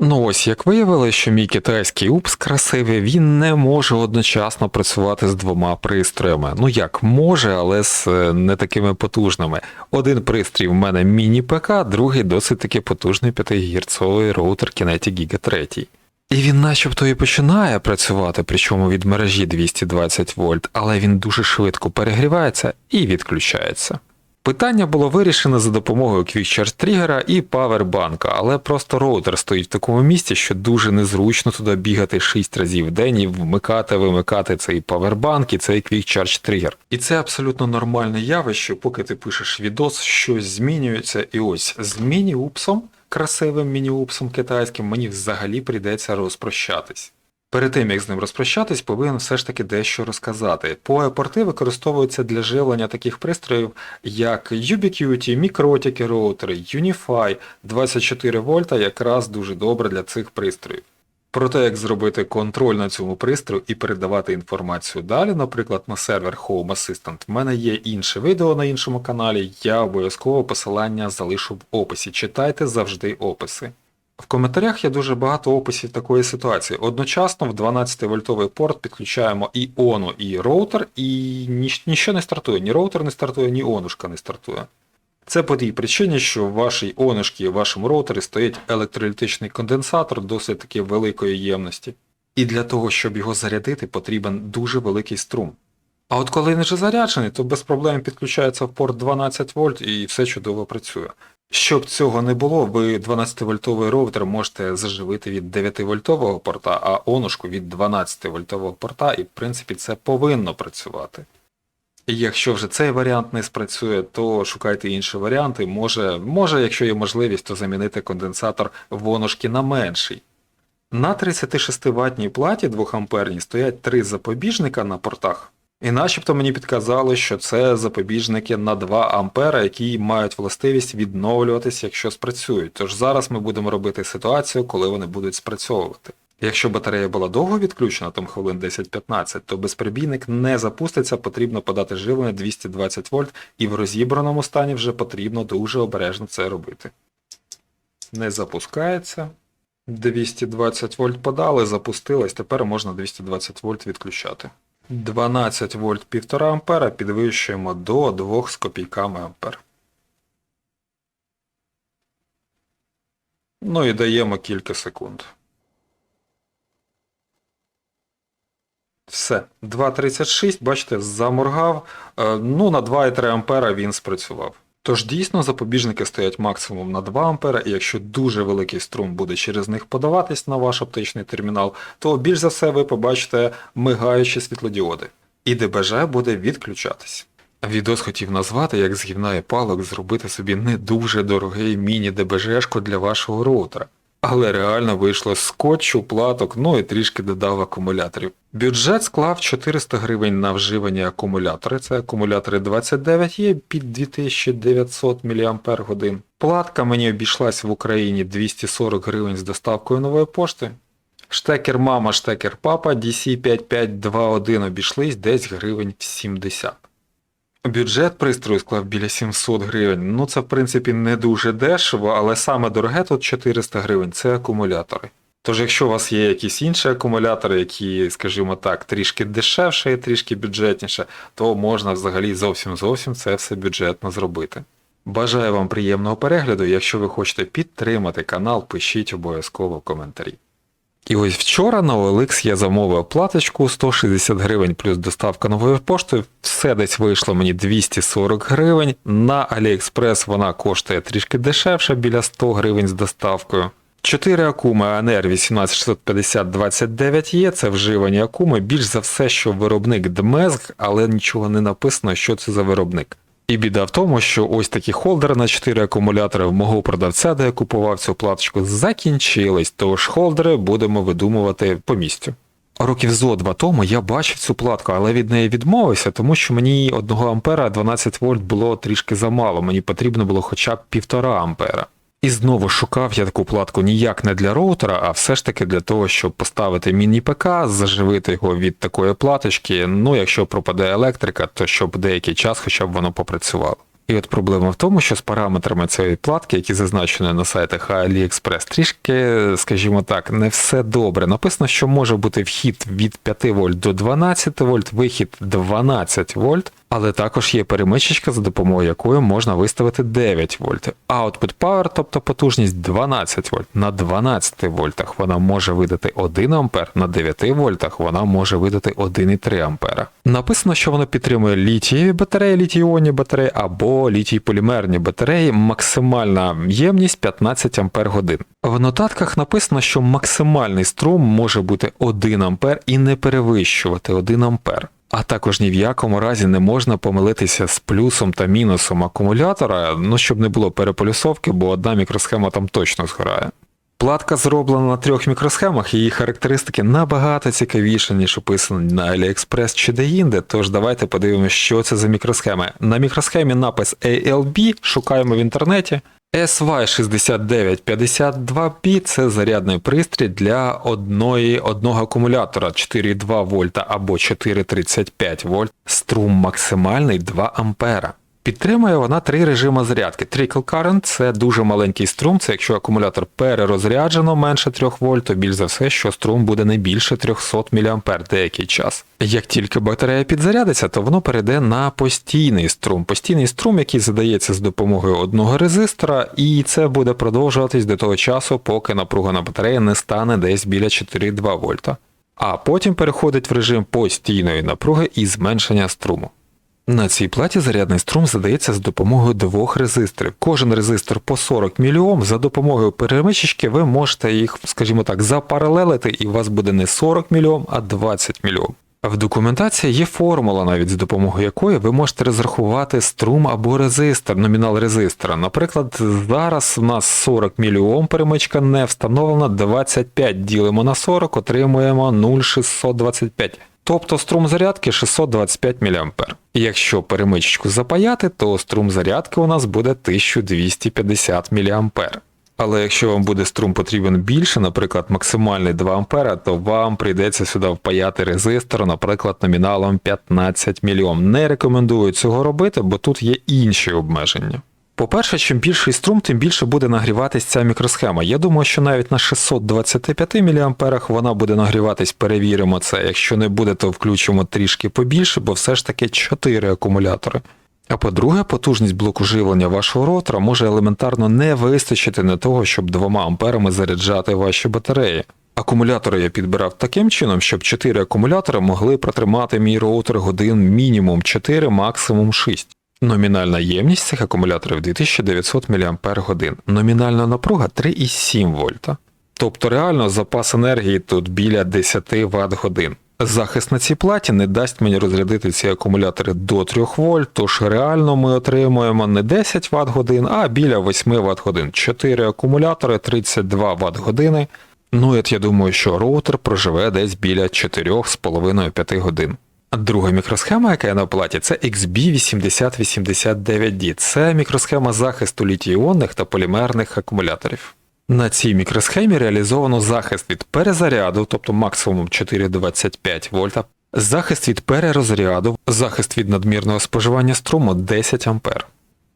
Ну ось, як виявилось, що мій китайський упс красивий, він не може одночасно працювати з двома пристроями. Ну як може, але з е, не такими потужними. Один пристрій в мене міні-ПК, другий досить таки потужний 5 гігерцовий роутер Kinetic Giga 3. І він начебто і починає працювати, причому від мережі 220 вольт, але він дуже швидко перегрівається і відключається. Питання було вирішено за допомогою QuickCharge тригера і павербанка, але просто роутер стоїть в такому місці, що дуже незручно туди бігати 6 разів в день і вмикати, вимикати цей павербанк і цей QuickCharge тригер. І це абсолютно нормальне явище, поки ти пишеш відос, щось змінюється, і ось з міні-упсом, красивим міні-упсом китайським, мені взагалі прийдеться розпрощатись. Перед тим, як з ним розпрощатись, повинен все ж таки дещо розказати. PoE-порти використовуються для живлення таких пристроїв, як Ubiquiti, мікротіки роутери, Unify 24 вольта якраз дуже добре для цих пристроїв. Про те, як зробити контроль на цьому пристрою і передавати інформацію далі, наприклад, на сервер Home Assistant, в мене є інше відео на іншому каналі, я обов'язково посилання залишу в описі. Читайте завжди описи. В коментарях є дуже багато описів такої ситуації. Одночасно в 12-вольтовий порт підключаємо і ону, і роутер, і ніщо не стартує. Ні роутер не стартує, ні онушка не стартує. Це по тій причині, що в вашій онушці в вашому роутері стоїть електролітичний конденсатор досить таки великої ємності. І для того, щоб його зарядити, потрібен дуже великий струм. А от коли він вже заряджений, то без проблем підключається в порт 12 вольт і все чудово працює. Щоб цього не було, ви 12-вольтовий роутер можете заживити від 9-вольтового порта, а онушку від 12-вольтового порта, і в принципі це повинно працювати. І якщо вже цей варіант не спрацює, то шукайте інші варіанти. Може, може, якщо є можливість, то замінити конденсатор в онушки на менший. На 36 ваттній платі 2 амперній стоять три запобіжника на портах. І начебто мені підказали, що це запобіжники на 2 ампера, які мають властивість відновлюватися, якщо спрацюють. Тож зараз ми будемо робити ситуацію, коли вони будуть спрацьовувати. Якщо батарея була довго відключена, там хвилин 10-15, то безперебійник не запуститься, потрібно подати живлення 220 вольт, і в розібраному стані вже потрібно дуже обережно це робити. Не запускається. 220 вольт подали, запустилось, тепер можна 220 вольт відключати. 12 вольт 1,5 ампера підвищуємо до 2 з копійками ампер. Ну і даємо кілька секунд. Все, 2.36, бачите, заморгав. Е, Ну, на 2,3 ампера він спрацював. Тож дійсно запобіжники стоять максимум на 2 А, і якщо дуже великий струм буде через них подаватись на ваш оптичний термінал, то більш за все ви побачите мигаючі світлодіоди. І ДБЖ буде відключатись. Відос хотів назвати, як з гівна і палок зробити собі не дуже дорогий міні-ДБЖшку для вашого роутера. Але реально вийшло скотчу, платок, ну і трішки додав акумуляторів. Бюджет склав 400 гривень на вживані акумулятори. Це акумулятори 29 є під 2900 мАч. Платка мені обійшлась в Україні 240 гривень з доставкою нової пошти. Штекер мама, штекер папа, DC5521 обійшлись десь гривень в 70. Бюджет пристрою склав біля 700 гривень. Ну це в принципі не дуже дешево, але саме дороге тут 400 гривень це акумулятори. Тож, якщо у вас є якісь інші акумулятори, які, скажімо так, трішки дешевше і трішки бюджетніше, то можна взагалі зовсім зовсім це все бюджетно зробити. Бажаю вам приємного перегляду. Якщо ви хочете підтримати канал, пишіть обов'язково в коментарі. І ось вчора на OLX я замовив платочку 160 гривень плюс доставка новою поштою. Все десь вийшло мені 240 гривень. На AliExpress вона коштує трішки дешевше, біля 100 гривень з доставкою. 4 акуми ANR 18650-29 є, це вживані акуми. Більш за все, що виробник Дмезг, але нічого не написано, що це за виробник. І біда в тому, що ось такі холдери на 4 акумулятори в мого продавця, де я купував цю платочку, закінчились, тож холдери будемо видумувати по місцю. Років зо два тому я бачив цю платку, але від неї відмовився, тому що мені 1 ампера 12 вольт було трішки замало, мені потрібно було хоча б 1,5 ампера. І знову шукав я таку платку ніяк не для роутера, а все ж таки для того, щоб поставити міні-ПК, заживити його від такої платочки, ну якщо пропаде електрика, то щоб деякий час хоча б воно попрацювало. І от проблема в тому, що з параметрами цієї платки, які зазначені на сайтах AliExpress, трішки, скажімо так, не все добре. Написано, що може бути вхід від 5 вольт до 12 вольт, вихід 12 вольт, але також є перемичечка, за допомогою якої можна виставити 9 вольт. Output power, тобто потужність 12 вольт. На 12 вольтах вона може видати 1 ампер, на 9 вольтах вона може видати 1,3 ампера. Написано, що воно підтримує літієві батареї, літій-іонні батареї або літій-полімерні батареї, максимальна ємність 15 ампер годин. В нотатках написано, що максимальний струм може бути 1 ампер і не перевищувати 1 ампер. А також ні в якому разі не можна помилитися з плюсом та мінусом акумулятора, ну щоб не було переполюсовки, бо одна мікросхема там точно згорає. Платка зроблена на трьох мікросхемах, її характеристики набагато цікавіші, ніж описані на AliExpress чи деінде, тож давайте подивимося, що це за мікросхеми. На мікросхемі напис ALB, шукаємо в інтернеті. SY6952P це зарядний пристрій для одної, одного акумулятора 4,2 вольта або 4,35 вольт, струм максимальний 2 ампера. Підтримує вона три режими зарядки. Trickle Current – це дуже маленький струм, це якщо акумулятор перерозряджено менше 3 вольт, то більш за все, що струм буде не більше 300 мА деякий час. Як тільки батарея підзарядиться, то воно перейде на постійний струм. Постійний струм, який задається з допомогою одного резистора, і це буде продовжуватись до того часу, поки напруга на батареї не стане десь біля 4,2 вольта. А потім переходить в режим постійної напруги і зменшення струму. На цій платі зарядний струм задається з допомогою двох резисторів. Кожен резистор по 40 мільйом. За допомогою перемичечки ви можете їх, скажімо так, запаралелити, і у вас буде не 40 мільйом, а 20 мільйом. В документації є формула, навіть з допомогою якої ви можете розрахувати струм або резистор, номінал резистора. Наприклад, зараз у нас 40 мільйом перемичка не встановлена, 25 ділимо на 40, отримуємо 0,625. Тобто струм зарядки 625 мА. Якщо перемичечку запаяти, то струм зарядки у нас буде 1250 мА. Але якщо вам буде струм потрібен більше, наприклад, максимальний 2 А, то вам прийдеться сюди впаяти резистор, наприклад, номіналом 15 мільйон. Не рекомендую цього робити, бо тут є інші обмеження. По-перше, чим більший струм, тим більше буде нагріватись ця мікросхема. Я думаю, що навіть на 625 мА вона буде нагріватись, перевіримо це. Якщо не буде, то включимо трішки побільше, бо все ж таки 4 акумулятори. А по-друге, потужність блоку живлення вашого ротора може елементарно не вистачити на того, щоб 2 амперами заряджати ваші батареї. Акумулятори я підбирав таким чином, щоб 4 акумулятори могли протримати мій роутер годин мінімум 4, максимум 6. Номінальна ємність цих акумуляторів 2900 мАч, номінальна напруга 3,7 вольта. Тобто реально запас енергії тут біля 10 Вт годин. Захист на цій платі не дасть мені розрядити ці акумулятори до 3 вольт, тож реально ми отримуємо не 10 Вт годин, а біля 8 Вт годин. 4 акумулятори, 32 Вт години. Ну от я думаю, що роутер проживе десь біля 4,5-5 годин. Друга мікросхема, яка є на платі, це XB8089D. Це мікросхема захисту літій-іонних та полімерних акумуляторів. На цій мікросхемі реалізовано захист від перезаряду, тобто максимум 4,25 вольта, захист від перерозряду, захист від надмірного споживання струму 10 А.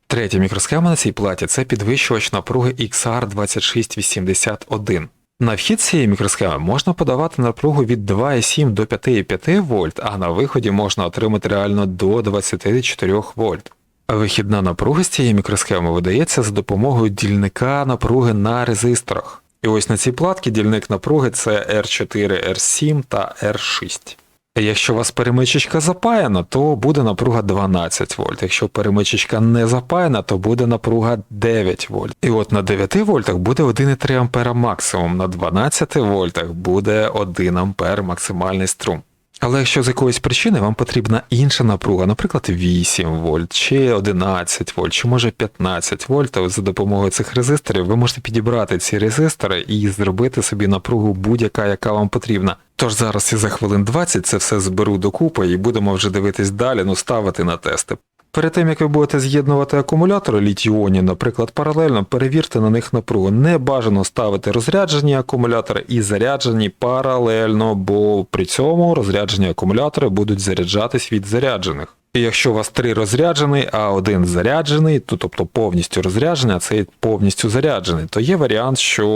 Третя мікросхема на цій платі це підвищувач напруги XR2681. На вхід цієї мікросхеми можна подавати напругу від 2,7 до 5,5 вольт, а на виході можна отримати реально до 24 вольт. Вихідна напруга з цієї мікросхеми видається за допомогою дільника напруги на резисторах. І ось на цій платці дільник напруги це R4, R7 та R6. Якщо у вас перемичечка запаяна, то буде напруга 12 вольт. Якщо перемичечка не запаяна, то буде напруга 9 вольт. І от на 9 вольтах буде 1,3 ампера максимум, на 12 вольтах буде 1 ампер максимальний струм. Але якщо з якоїсь причини вам потрібна інша напруга, наприклад, 8 вольт, чи 11 вольт, чи може 15 вольт, то за допомогою цих резисторів ви можете підібрати ці резистори і зробити собі напругу будь-яка, яка вам потрібна. Тож зараз і за хвилин 20 це все зберу докупи і будемо вже дивитись далі, ну ставити на тести. Перед тим, як ви будете з'єднувати акумулятори літіоні, наприклад, паралельно, перевірте на них напругу. Не бажано ставити розряджені акумулятори і заряджені паралельно, бо при цьому розряджені акумулятори будуть заряджатись від заряджених. І якщо у вас три розряджений, а один заряджений, то тобто повністю розряджений, а цей повністю заряджений, то є варіант, що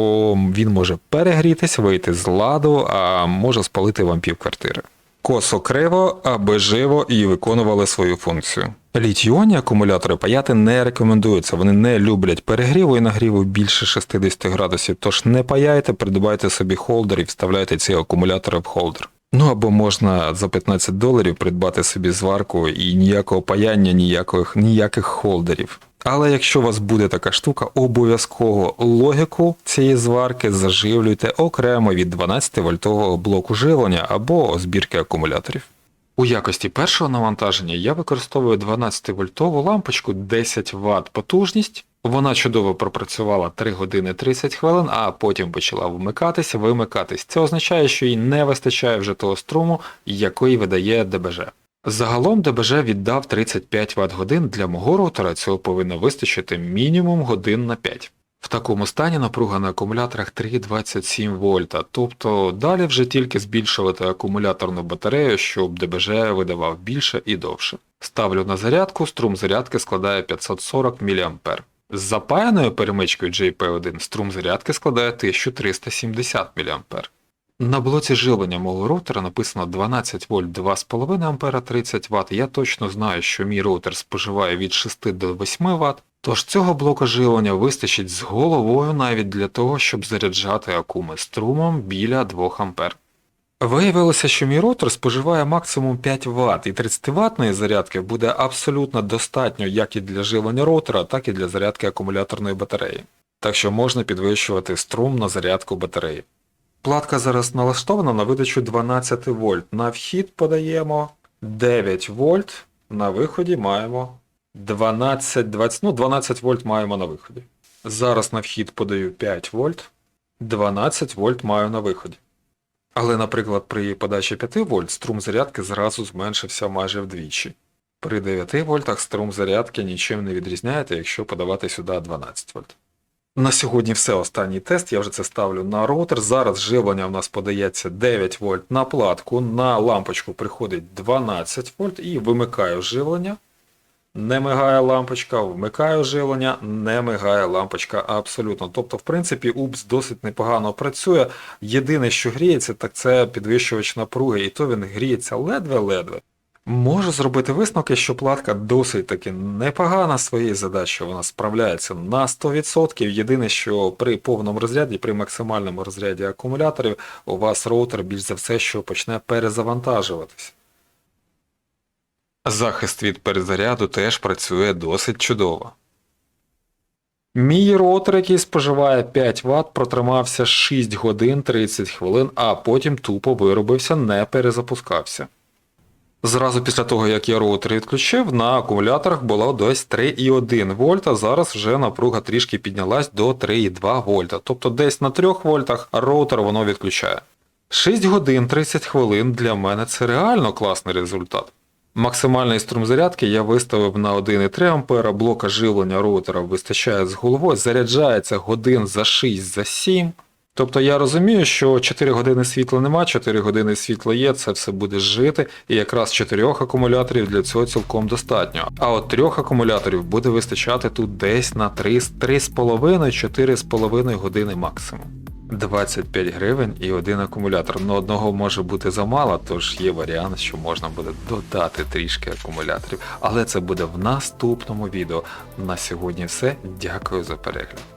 він може перегрітись, вийти з ладу, а може спалити вам півквартири. Косо криво, аби живо і виконували свою функцію. Літіоні акумулятори паяти не рекомендуються, вони не люблять перегріву і нагріву більше 60 градусів, тож не паяйте, придбайте собі холдер і вставляйте ці акумулятори в холдер. Ну або можна за 15 доларів придбати собі зварку і ніякого паяння, ніяких, ніяких холдерів. Але якщо у вас буде така штука, обов'язково логіку цієї зварки заживлюйте окремо від 12 вольтового блоку живлення або збірки акумуляторів. У якості першого навантаження я використовую 12 вольтову лампочку 10 Вт потужність. Вона чудово пропрацювала 3 години 30 хвилин, а потім почала вмикатися, вимикатись. Це означає, що їй не вистачає вже того струму, який видає ДБЖ. Загалом ДБЖ віддав 35 Вт годин для мого роутера, цього повинно вистачити мінімум годин на 5. В такому стані напруга на акумуляторах 3,27 вольта, тобто далі вже тільки збільшувати акумуляторну батарею, щоб ДБЖ видавав більше і довше. Ставлю на зарядку, струм зарядки складає 540 мА. З запаяною перемичкою JP1 струм зарядки складає 1370 мА. На блоці живлення мого роутера написано 12 вольт 2,5 А 30 Вт. Я точно знаю, що мій роутер споживає від 6 до 8 Вт, тож цього блока живлення вистачить з головою навіть для того, щоб заряджати акуми струмом біля 2 А. Виявилося, що мій роутер споживає максимум 5 Вт, і 30 ватної зарядки буде абсолютно достатньо як і для живлення роутера, так і для зарядки акумуляторної батареї. Так що можна підвищувати струм на зарядку батареї. Платка зараз налаштована на видачу 12 вольт. На вхід подаємо 9 вольт, на виході маємо 12, 20, ну 12 вольт маємо на виході. Зараз на вхід подаю 5 вольт, 12 вольт маю на виході. Але, наприклад, при подачі 5 вольт струм зарядки зразу зменшився майже вдвічі. При 9 вольтах струм зарядки нічим не відрізняється, якщо подавати сюди 12 вольт. На сьогодні все, останній тест, я вже це ставлю на роутер. Зараз живлення у нас подається 9 вольт на платку, на лампочку приходить 12 вольт і вимикаю живлення. Не мигає лампочка, вмикаю живлення, не мигає лампочка абсолютно. Тобто, в принципі, УПС досить непогано працює. Єдине, що гріється, так це підвищувач напруги, і то він гріється ледве-ледве. Можу зробити висновки, що платка досить таки непогана своєї задачі, вона справляється на 100%. Єдине, що при повному розряді, при максимальному розряді акумуляторів, у вас роутер більш за все, що почне перезавантажуватись. Захист від перезаряду теж працює досить чудово. Мій роутер, який споживає 5 Вт, протримався 6 годин 30 хвилин, а потім тупо виробився, не перезапускався. Зразу після того, як я роутер відключив, на акумуляторах було десь 3,1 вольта, зараз вже напруга трішки піднялась до 3,2 вольта. Тобто десь на 3 вольтах роутер воно відключає. 6 годин 30 хвилин для мене це реально класний результат. Максимальний струм зарядки я виставив на 1,3 А, блока живлення роутера вистачає з головою, заряджається годин за 6 за 7. Тобто я розумію, що 4 години світла нема, 4 години світла є, це все буде жити, і якраз 4 акумуляторів для цього цілком достатньо. А от 3 акумуляторів буде вистачати тут десь на 3,5-4,5 години максимум. 25 гривень і один акумулятор. Ну одного може бути замало, тож є варіант, що можна буде додати трішки акумуляторів. Але це буде в наступному відео. На сьогодні все. Дякую за перегляд.